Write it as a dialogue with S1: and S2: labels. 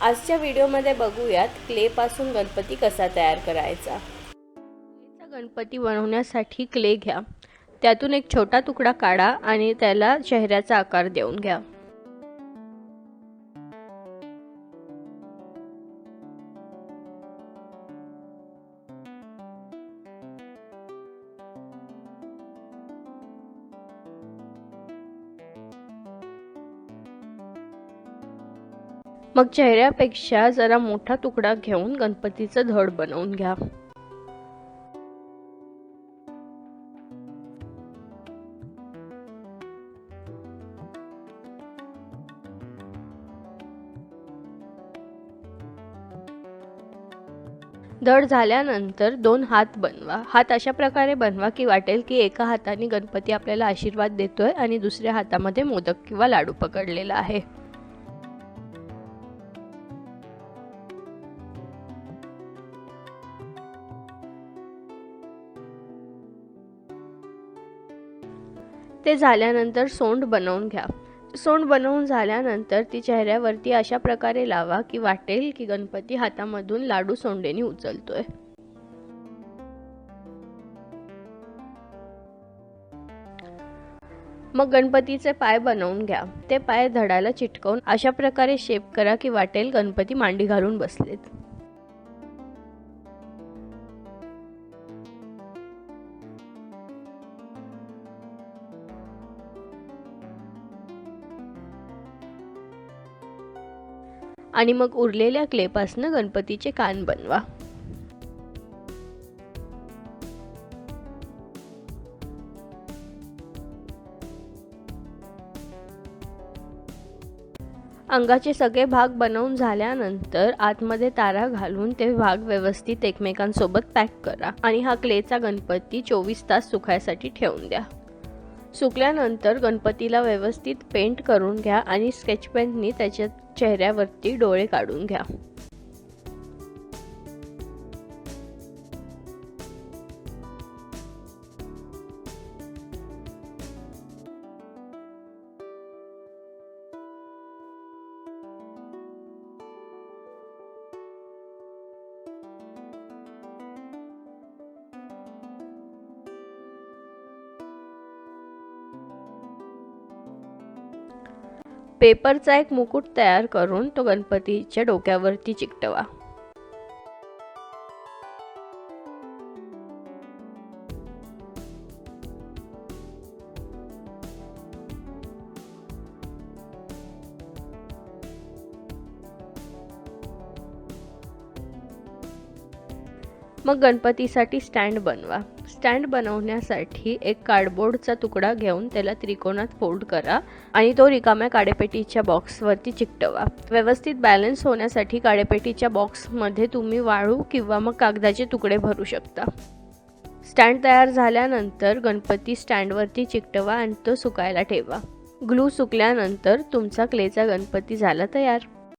S1: आजच्या व्हिडिओमध्ये बघूयात क्लेपासून गणपती कसा तयार करायचा. क्लेचा गणपती बनवण्यासाठी क्ले घ्या. त्यातून एक छोटा तुकडा काढा आणि त्याला चेहऱ्याचा आकार देऊन घ्या. मग चेहऱ्यापेक्षा जरा मोठा तुकडा घेऊन गणपतीचं धड बनवून घ्या. धड झाल्यानंतर दोन हात बनवा. हात अशा प्रकारे बनवा की वाटेल की एका हाताने गणपती आपल्याला आशीर्वाद देतोय आणि दुसऱ्या हातामध्ये मोदक किंवा लाडू पकडलेला आहे. ते झाल्यानंतर सोंड बनवून घ्या. सोंड बनवून झाल्यानंतर ती चेहऱ्यावरती अशा प्रकारे लावा की वाटेल की गणपती हातामधून लाडू सोंडेने उचलतोय. मग गणपतीचे पाय बनवून घ्या. ते पाय धडाला चिटकवून अशा प्रकारे शेप करा की वाटेल गणपती मांडी घालून बसलेत. आणि मग उरलेल्या क्लेपासनं गणपतीचे कान बनवा. अंगाचे सगळे भाग बनवून झाल्यानंतर आतमध्ये तारा घालून ते भाग व्यवस्थित एकमेकांसोबत पॅक करा आणि हा क्लेचा गणपती चोवीस तास सुखायसाठी ठेवून द्या. सुकल्यानंतर गणपतीला व्यवस्थित पेंट करून घ्या आणि स्केचपॅनने त्याच्या चेहऱ्यावरती डोळे काढून घ्या. पेपरचा एक मुकुट तयार करून तो गणपतीच्या डोक्यावरती चिकटवा. मग गणपतीसाठी स्टँड बनवा. स्टँड बनवण्यासाठी एक कार्डबोर्डचा तुकडा घेऊन त्याला त्रिकोणात फोल्ड करा आणि तो रिकाम्या काडेपेटीच्या बॉक्सवरती चिकटवा. व्यवस्थित बॅलन्स होण्यासाठी काडेपेटीच्या बॉक्समध्ये तुम्ही वाळू किंवा मग कागदाचे तुकडे भरू शकता. स्टँड तयार झाल्यानंतर गणपती स्टँडवरती चिकटवा आणि तो सुकायला ठेवा. ग्लू सुकल्यानंतर तुमचा क्लेचा गणपती झाला तयार.